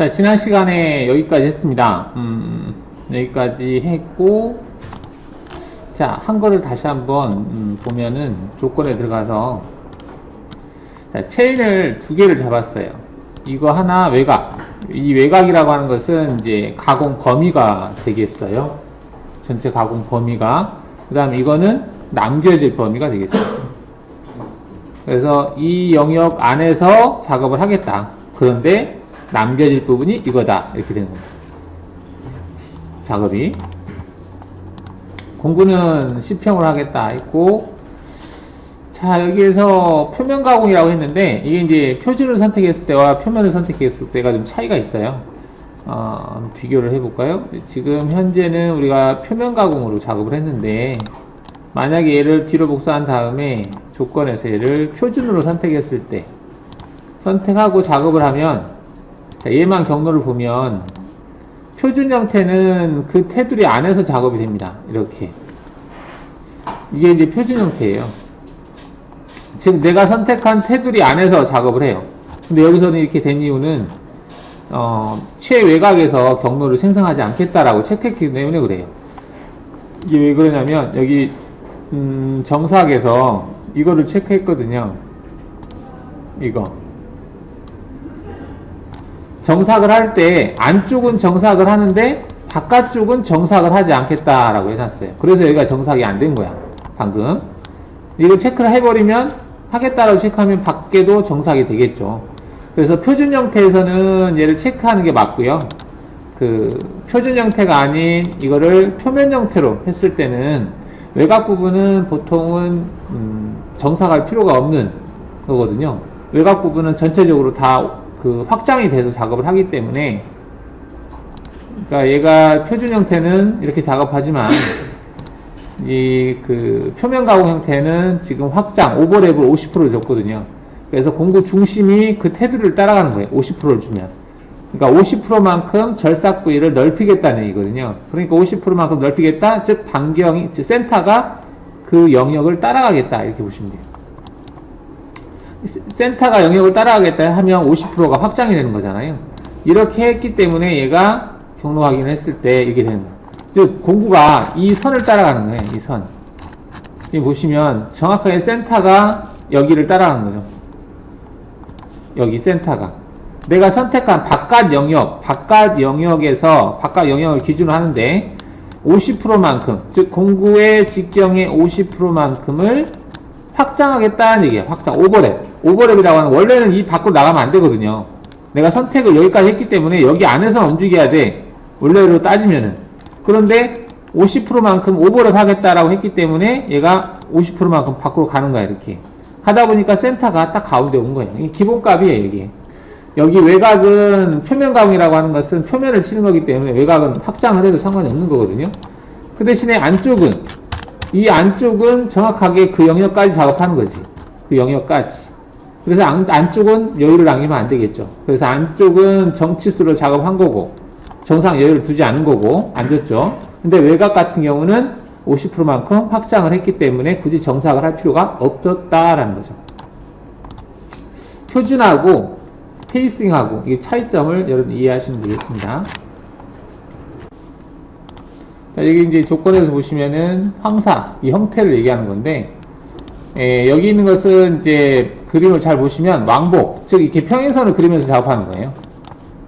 자, 지난 시간에 여기까지 했습니다. 음, 여기까지 했고, 자, 한 거를 다시 한번 음, 보면은 조건에 들어가서, 자, 체인을 두 개를 잡았어요. 이거 하나 외곽. 이 외곽이라고 하는 것은 이제 가공 범위가 되겠어요. 전체 가공 범위가. 그 다음에 이거는 남겨질 범위가 되겠어요. 그래서 이 영역 안에서 작업을 하겠다. 그런데 남겨질 부분이 이거다. 이렇게 되는 겁니다. 작업이. 공부는 C평으로 하겠다 했고, 자, 여기에서 표면 가공이라고 했는데, 이게 이제 표준을 선택했을 때와 표면을 선택했을 때가 좀 차이가 있어요. 어, 비교를 해볼까요? 지금 현재는 우리가 표면 가공으로 작업을 했는데, 만약에 얘를 뒤로 복사한 다음에 조건에서 얘를 표준으로 선택했을 때, 선택하고 작업을 하면, 자, 얘만 경로를 보면, 표준 형태는 그 테두리 안에서 작업이 됩니다. 이렇게. 이게 이제 표준 형태예요. 지금 내가 선택한 테두리 안에서 작업을 해요. 근데 여기서는 이렇게 된 이유는 어, 최외곽에서 경로를 생성하지 않겠다라고 체크했기 때문에 그래요. 이게 왜 그러냐면 여기 음, 정사각에서 이거를 체크했거든요. 이거 정삭을 할 때 안쪽은 정삭을 하는데 바깥쪽은 정삭을 하지 않겠다라고 해놨어요. 그래서 여기가 정삭이 안 된 거야. 방금 이거 체크를 해버리면 하겠다라고 체크하면 밖에도 정삭이 되겠죠. 그래서 표준 형태에서는 얘를 체크하는 게 맞고요. 그 표준 형태가 아닌 이거를 표면 형태로 했을 때는 외곽 부분은 보통은 음, 정삭할 필요가 없는 거거든요. 외곽 부분은 전체적으로 다 그 확장이 돼서 작업을 하기 때문에 그러니까 얘가 표준 형태는 이렇게 작업하지만 이 그 표면 가공 형태는 지금 확장 오버랩을 50%를 줬거든요. 그래서 공구 중심이 그 테두리를 따라가는 거예요. 50%를 주면. 그러니까 50%만큼 절삭 부위를 넓히겠다는 얘기거든요. 그러니까 50%만큼 넓히겠다. 즉 반경이 즉 센터가 그 영역을 따라가겠다. 이렇게 보시면 돼요. 센터가 영역을 따라가겠다 하면 50%가 확장이 되는 거잖아요. 이렇게 했기 때문에 얘가 경로 확인을 했을 때 이렇게 되는 거예요. 즉 공구가 이 선을 따라가는 거예요. 이 선. 지금 보시면 정확하게 센터가 여기를 따라가는 거죠. 여기 센터가. 내가 선택한 바깥 영역, 바깥 영역에서 바깥 영역을 기준으로 하는데 50%만큼, 즉 공구의 직경의 50%만큼을 확장하겠다는 얘기예요. 확장, 오버랩. 오버랩이라고 하는 원래는 이 밖으로 나가면 안 되거든요. 내가 선택을 여기까지 했기 때문에 여기 안에서 움직여야 돼. 원래로 따지면은. 그런데 50%만큼 오버랩 하겠다라고 했기 때문에 얘가 50%만큼 밖으로 가는 거야, 이렇게. 가다 보니까 센터가 딱 가운데 온 거예요. 이게 기본값이에요, 이게. 여기 외곽은 표면 가공이라고 하는 것은 표면을 치는 거기 때문에 외곽은 확장을 해도 상관이 없는 거거든요. 그 대신에 안쪽은, 이 안쪽은 정확하게 그 영역까지 작업하는 거지. 그 영역까지. 그래서 안, 안쪽은 여유를 남기면 안 되겠죠. 그래서 안쪽은 정치수로 작업한 거고, 정상 여유를 두지 않은 거고, 안 줬죠. 근데 외곽 같은 경우는 50%만큼 확장을 했기 때문에 굳이 정삭을 할 필요가 없었다라는 거죠. 표준하고 페이싱하고 이 차이점을 여러분 이해하시면 되겠습니다. 자, 여기 이제 조건에서 보시면은 황사, 이 형태를 얘기하는 건데, 에, 여기 있는 것은 이제 그림을 잘 보시면 왕복, 즉 이렇게 평행선을 그리면서 작업하는 거예요.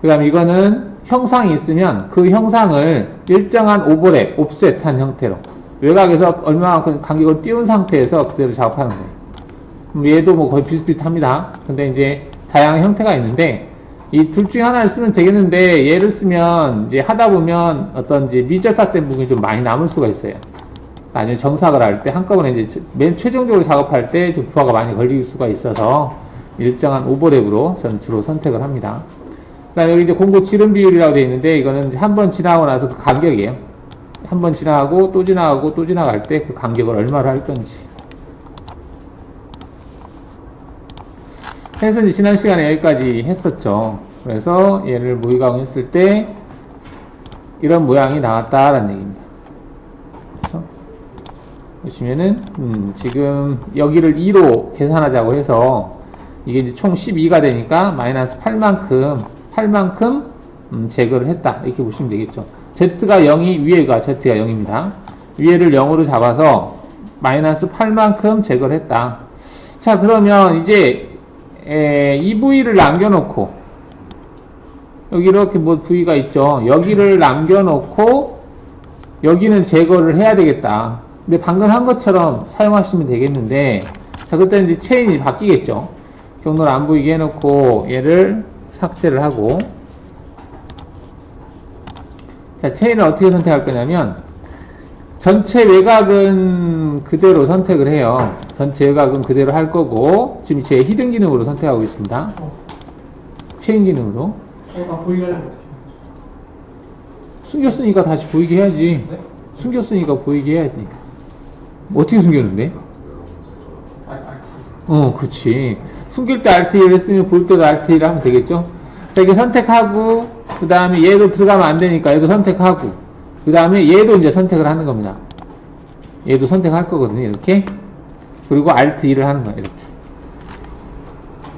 그 다음에 이거는 형상이 있으면 그 형상을 일정한 오버랩, 옵셋한 형태로 외곽에서 얼마만큼 간격을 띄운 상태에서 그대로 작업하는 거예요. 음, 얘도 뭐 거의 비슷비슷합니다. 근데 이제 다양한 형태가 있는데 이 둘 중에 하나를 쓰면 되겠는데 얘를 쓰면 이제 하다 보면 어떤 이제 미절삭된 부분이 좀 많이 남을 수가 있어요. 나중에 정삭을 할 때 한꺼번에 이제 맨 최종적으로 작업할 때 좀 부하가 많이 걸릴 수가 있어서 일정한 오버랩으로 전 주로 선택을 합니다. 그 다음에 여기 이제 공구 지름 비율이라고 되어 있는데 이거는 한 번 지나고 나서 그 간격이에요. 한 번 지나가고 또 지나가고 또 지나갈 때 그 간격을 얼마로 할 건지. 그래서 이제 지난 시간에 여기까지 했었죠. 그래서 얘를 모의가공 했을 때 이런 모양이 나왔다라는 얘기입니다. 보시면은 음, 지금 여기를 2로 계산하자고 해서 이게 이제 총 12가 되니까 마이너스 8만큼 8만큼 음, 제거를 했다. 이렇게 보시면 되겠죠. Z가 0이 위에가 Z가 0입니다. 위에를 0으로 잡아서 마이너스 8만큼 제거를 했다. 자, 그러면 이제 에, 이 부위를 남겨놓고 여기 이렇게 뭐 부위가 있죠. 여기를 남겨놓고 여기는 제거를 해야 되겠다. 근데 방금 한 것처럼 사용하시면 되겠는데 자 그때 이제 체인이 바뀌겠죠. 경로를 안 보이게 해놓고 얘를 삭제를 하고 자 체인을 어떻게 선택할 거냐면 전체 외곽은 그대로 선택을 해요. 전체 외곽은 그대로 할 거고 지금 제 히든 기능으로 선택하고 있습니다. 체인 기능으로 숨겼으니까 다시 보이게 해야지. 네? 숨겼으니까 보이게 해야지. 어떻게 숨겼는데? 어, 그치. 숨길 때 RT를 했으면 볼 때도 RT를 하면 되겠죠? 자, 이렇게 선택하고, 그 다음에 얘도 들어가면 안 되니까 얘도 선택하고, 그 다음에 얘도 이제 선택을 하는 겁니다. 얘도 선택할 거거든요, 이렇게. 그리고 RT1을 하는 거야, 이렇게.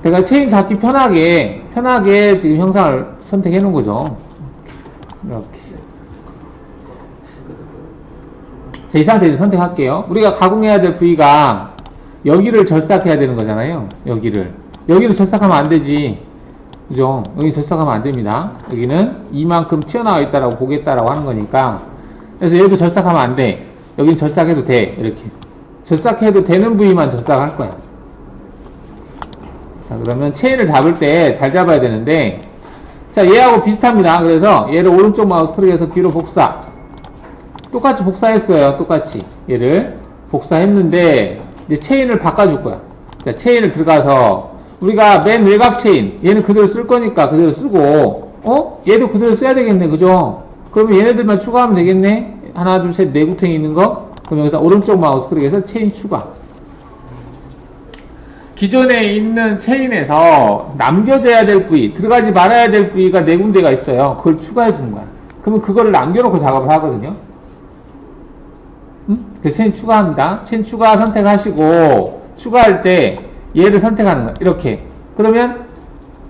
내가 체인 잡기 편하게, 편하게 지금 형상을 선택해 놓은 거죠. 이렇게. 자, 이 상태에서 선택할게요. 우리가 가공해야 될 부위가 여기를 절삭해야 되는 거잖아요. 여기를. 여기를 절삭하면 안 되지. 그죠? 여기 절삭하면 안 됩니다. 여기는 이만큼 튀어나와 있다라고 보겠다라고 하는 거니까. 그래서 여기도 절삭하면 안 돼. 여긴 절삭해도 돼. 이렇게. 절삭해도 되는 부위만 절삭할 거야. 자, 그러면 체인을 잡을 때 잘 잡아야 되는데, 자, 얘하고 비슷합니다. 그래서 얘를 오른쪽 마우스 클릭해서 뒤로 복사. 똑같이 복사했어요. 똑같이. 얘를 복사했는데, 이제 체인을 바꿔줄 거야. 자, 체인을 들어가서, 우리가 맨 외곽 체인, 얘는 그대로 쓸 거니까 그대로 쓰고, 어? 얘도 그대로 써야 되겠네. 그죠? 그러면 얘네들만 추가하면 되겠네? 하나, 둘, 셋, 네 구탱이 있는 거? 그럼 여기서 오른쪽 마우스 클릭해서 체인 추가. 기존에 있는 체인에서 남겨져야 될 부위, 들어가지 말아야 될 부위가 네 군데가 있어요. 그걸 추가해 주는 거야. 그러면 그거를 남겨놓고 작업을 하거든요. 음? 그 체인 추가합니다. 체인 추가 선택하시고, 추가할 때 얘를 선택하는 거야. 이렇게. 그러면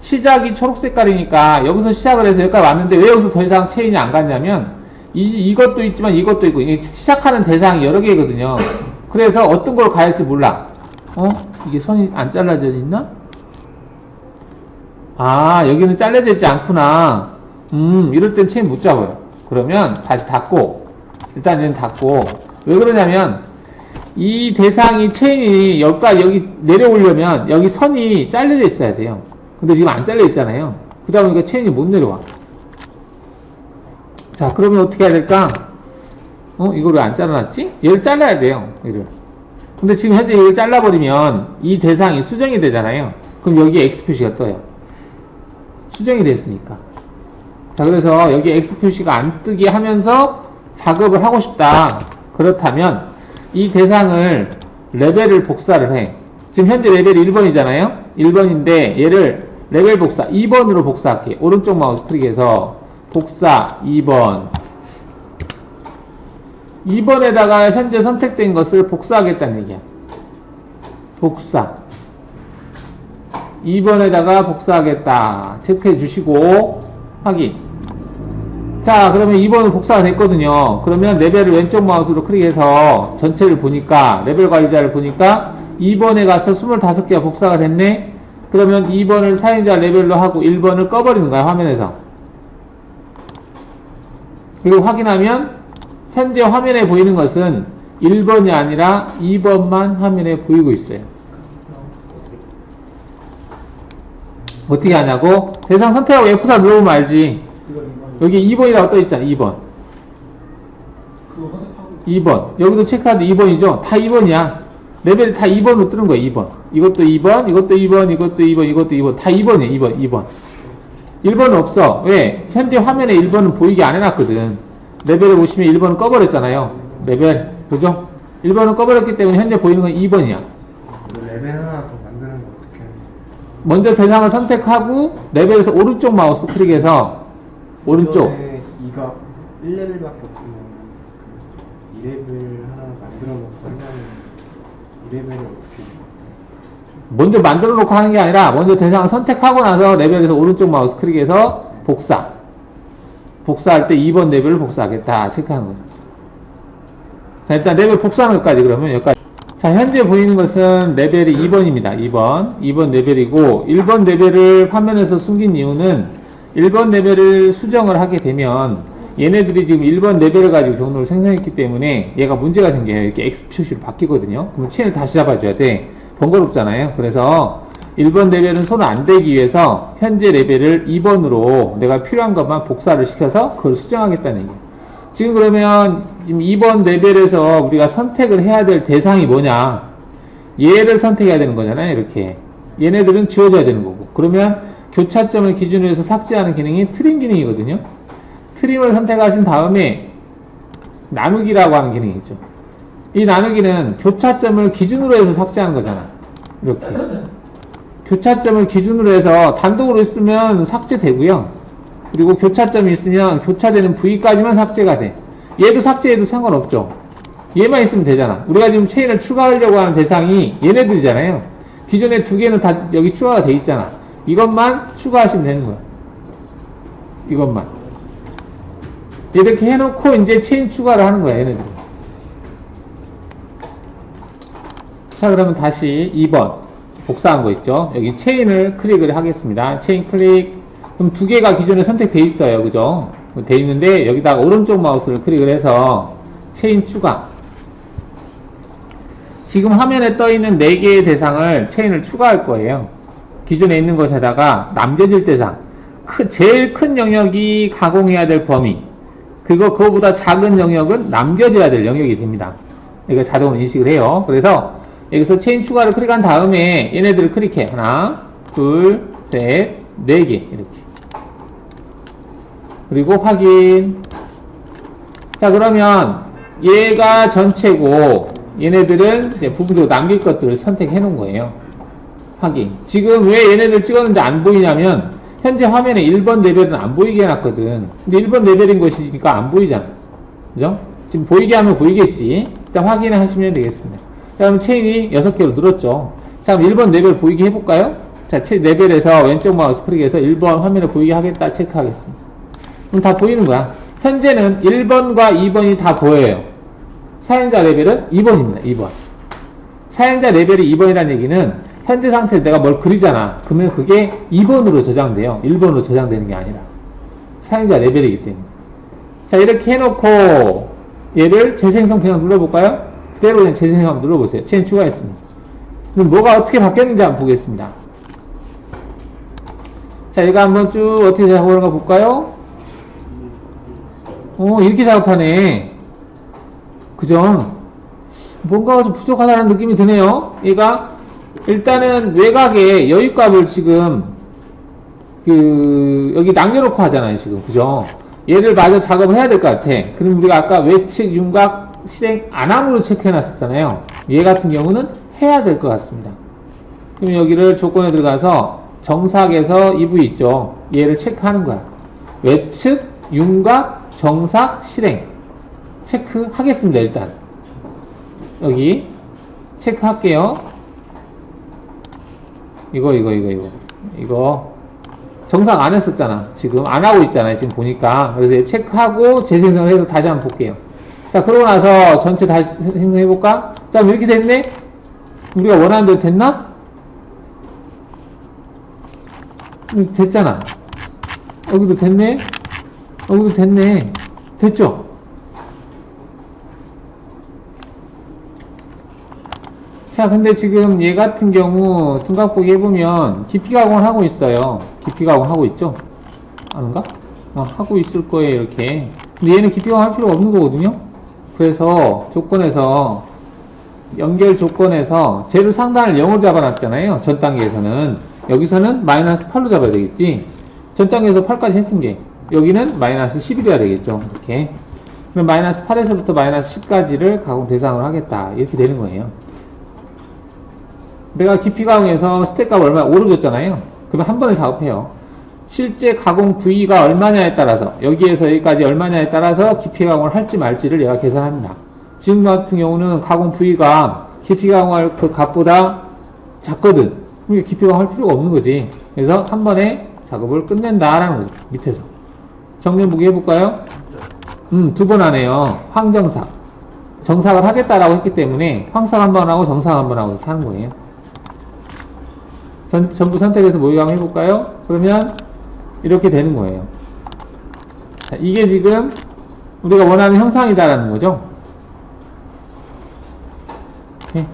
시작이 초록 색깔이니까 여기서 시작을 해서 여기까지 왔는데 왜 여기서 더 이상 체인이 안 갔냐면 이, 이것도 있지만 이것도 있고 이게 시작하는 대상이 여러 개거든요. 그래서 어떤 걸 가야 할지 몰라. 어? 이게 선이 안 잘라져 있나? 아, 여기는 잘려져 있지 않구나. 음, 이럴 땐 체인 못 잡아요. 그러면 다시 닫고, 일단 얘는 닫고, 왜 그러냐면, 이 대상이 체인이 여기까지 여기 내려오려면 여기 선이 잘려져 있어야 돼요. 근데 지금 안 잘려 있잖아요. 그러다 보니까 체인이 못 내려와. 자, 그러면 어떻게 해야 될까? 어, 이걸 왜 안 잘라놨지? 얘를 잘라야 돼요, 얘를. 근데 지금 현재 이걸 잘라버리면 이 대상이 수정이 되잖아요. 그럼 여기에 X 표시가 떠요. 수정이 됐으니까. 자, 그래서 여기 X 표시가 안 뜨게 하면서 작업을 하고 싶다. 그렇다면 이 대상을 레벨을 복사를 해. 지금 현재 레벨이 1번이잖아요. 1번인데 얘를 레벨 복사 2번으로 복사할게. 오른쪽 마우스 클릭해서 복사 2번. 2번에다가 현재 선택된 것을 복사하겠다는 얘기야. 복사. 2번에다가 복사하겠다. 체크해 주시고, 확인. 자, 그러면 2번은 복사가 됐거든요. 그러면 레벨을 왼쪽 마우스로 클릭해서 전체를 보니까, 레벨 관리자를 보니까 2번에 가서 25개가 복사가 됐네? 그러면 2번을 사용자 레벨로 하고 1번을 꺼버리는 거야, 화면에서. 그리고 확인하면 현재 화면에 보이는 것은 1번이 아니라 2번만 화면에 보이고 있어요. 어떻게 하냐고? 대상 선택하고 F4 눌러보면 알지. 여기 2번이라고 떠있잖아, 2번. 그거 선택하고 2번. 여기도 체크하도 2번이죠? 다 2번이야. 레벨이 다 2번으로 뜨는 거야, 2번. 이것도 2번, 이것도 2번, 이것도 2번, 이것도 2번. 다 2번이야, 2번, 2번. 1번은 없어. 왜? 현재 화면에 1번은 보이게 안 해놨거든. 레벨을 보시면 1번은 꺼버렸잖아요. 레벨. 그죠? 1번은 꺼버렸기 때문에 현재 보이는 건 2번이야. 레벨 하나 더 만드는 거 어떻게 먼저 대상을 선택하고 레벨에서 오른쪽 마우스 클릭해서 오른쪽. 2가 1레벨밖에 없으면 그 2레벨 하나 만들어 놓고 하면 2레벨을 어떻게 먼저 만들어 놓고 하는 게 아니라 먼저 대상을 선택하고 나서 레벨에서 오른쪽 마우스 클릭해서 복사. 복사할 때 2번 레벨을 복사하겠다 체크하는 거죠. 자 일단 레벨 복사하는 것까지 그러면 여기까지 자 현재 보이는 것은 레벨이 2번입니다 2번 2번 레벨이고 1번 레벨을 화면에서 숨긴 이유는 1번 레벨을 수정을 하게 되면 얘네들이 지금 1번 레벨을 가지고 경로를 생성했기 때문에 얘가 문제가 생겨요 이렇게 X 표시로 바뀌거든요 그럼 체인을 다시 잡아줘야 돼 번거롭잖아요 그래서 1번 레벨은 손을 안 대기 위해서 현재 레벨을 2번으로 내가 필요한 것만 복사를 시켜서 그걸 수정하겠다는 얘기예요 지금 그러면 지금 2번 레벨에서 우리가 선택을 해야 될 대상이 뭐냐? 얘를 선택해야 되는 거잖아요. 이렇게. 얘네들은 지워져야 되는 거고. 그러면 교차점을 기준으로 해서 삭제하는 기능이 트림 기능이거든요. 트림을 선택하신 다음에 나누기라고 하는 기능이 있죠. 이 나누기는 교차점을 기준으로 해서 삭제하는 거잖아. 이렇게. 교차점을 기준으로 해서 단독으로 있으면 삭제되고요. 그리고 교차점이 있으면 교차되는 부위까지만 삭제가 돼. 얘도 삭제해도 상관없죠. 얘만 있으면 되잖아. 우리가 지금 체인을 추가하려고 하는 대상이 얘네들이잖아요. 기존에 두 개는 다 여기 추가가 돼 있잖아. 이것만 추가하시면 되는 거야. 이것만. 이렇게 해놓고 이제 체인 추가를 하는 거야, 얘네들. 자, 그러면 다시 2번. 복사한 거 있죠? 여기 체인을 클릭을 하겠습니다. 체인 클릭. 그럼 두 개가 기존에 선택돼 있어요. 그죠? 돼 있는데 여기다가 오른쪽 마우스를 클릭을 해서 체인 추가. 지금 화면에 떠 있는 네 개의 대상을 체인을 추가할 거예요. 기존에 있는 것에다가 남겨질 대상. 크- 제일 큰 영역이 가공해야 될 범위. 그거 그거보다 작은 영역은 남겨져야 될 영역이 됩니다. 이거 자동으로 인식을 해요. 그래서 여기서 체인 추가를 클릭한 다음에 얘네들을 클릭해. 하나, 둘, 셋, 네 개. 이렇게. 그리고 확인. 자, 그러면 얘가 전체고 얘네들은 이제 부분적으로 남길 것들을 선택해 놓은 거예요. 확인. 지금 왜 얘네들 찍었는데 안 보이냐면 현재 화면에 1번 레벨은 안 보이게 해놨거든. 근데 1번 레벨인 것이니까 안 보이잖아. 그죠? 지금 보이게 하면 보이겠지. 일단 확인을 하시면 되겠습니다. 자, 그럼 체인이 6개로 늘었죠. 자, 그럼 1번 레벨 보이게 해볼까요? 자, 체 레벨에서 왼쪽 마우스 클릭해서 1번 화면에 보이게 하겠다 체크하겠습니다. 그럼 다 보이는 거야. 현재는 1번과 2번이 다 보여요. 사용자 레벨은 2번입니다. 2번. 사용자 레벨이 2번이라는 얘기는 현재 상태에서 내가 뭘 그리잖아. 그러면 그게 2번으로 저장돼요. 1번으로 저장되는 게 아니라. 사용자 레벨이기 때문에. 자, 이렇게 해놓고 얘를 재생성 그냥 눌러볼까요? 그대로 그냥 재생성 한번 눌러보세요. 체인 추가했습니다. 그럼 뭐가 어떻게 바뀌었는지 한번 보겠습니다. 자, 얘가 한번 쭉 어떻게 작업하는가 볼까요? 어, 이렇게 작업하네. 그죠? 뭔가가 좀 부족하다는 느낌이 드네요. 얘가 일단은 외곽에 여유값을 지금 그 여기 남겨놓고 하잖아요 지금 그죠? 얘를 마저 작업을 해야 될 것 같아. 그럼 우리가 아까 외측 윤곽 실행 안함으로 체크해 놨었잖아요. 얘 같은 경우는 해야 될 것 같습니다. 그럼 여기를 조건에 들어가서 정삭에서 이 부위 있죠. 얘를 체크하는 거야. 외측 윤곽 정삭 실행 체크하겠습니다 일단 여기 체크할게요 이거 이거 이거 이거. 이거 정상 안 했었잖아. 지금 안 하고 있잖아요 지금 보니까. 그래서 얘 체크하고 재생성을 해서 다시 한번 볼게요. 자 그러고 나서 전체 다시 생성해 볼까? 자 이렇게 됐네? 우리가 원하는 대로 됐나? 음, 됐잖아. 여기도 됐네? 여기도 됐네. 됐죠 자, 근데 지금 얘 같은 경우 둔각보기 해보면 깊이 가공을 하고 있어요. 깊이 가공 하고 있죠? 아닌가? 어, 하고 있을 거예요, 이렇게. 근데 얘는 깊이 가공 할 필요가 없는 거거든요? 그래서 조건에서, 연결 조건에서 재료 상단을 0으로 잡아놨잖아요. 전 단계에서는. 여기서는 마이너스 8로 잡아야 되겠지? 전 단계에서 8까지 했은 게, 여기는 마이너스 11이 어야 되겠죠? 이렇게. 그럼 마이너스 8에서부터 마이너스 10까지를 가공 대상으로 하겠다. 이렇게 되는 거예요. 내가 깊이 가공해서 스택 값 얼마 오르줬잖아요. 그러면 한 번에 작업해요. 실제 가공 부위가 얼마냐에 따라서 여기에서 여기까지 얼마냐에 따라서 깊이 가공을 할지 말지를 얘가 계산합니다. 지금 같은 경우는 가공 부위가 깊이 가공할 그 값보다 작거든. 그러니까 깊이 가공할 필요가 없는 거지. 그래서 한 번에 작업을 끝낸다라는 거죠. 밑에서. 정리해보기 해볼까요? 음, 두 번 하네요. 황정삭. 정삭을 하겠다라고 했기 때문에 황삭 한 번 하고 정삭 한 번 하고 이렇게 하는 거예요. 전, 전부 선택해서 모의강 해볼까요? 그러면 이렇게 되는 거예요. 자, 이게 지금 우리가 원하는 형상이다라는 거죠. 오케이.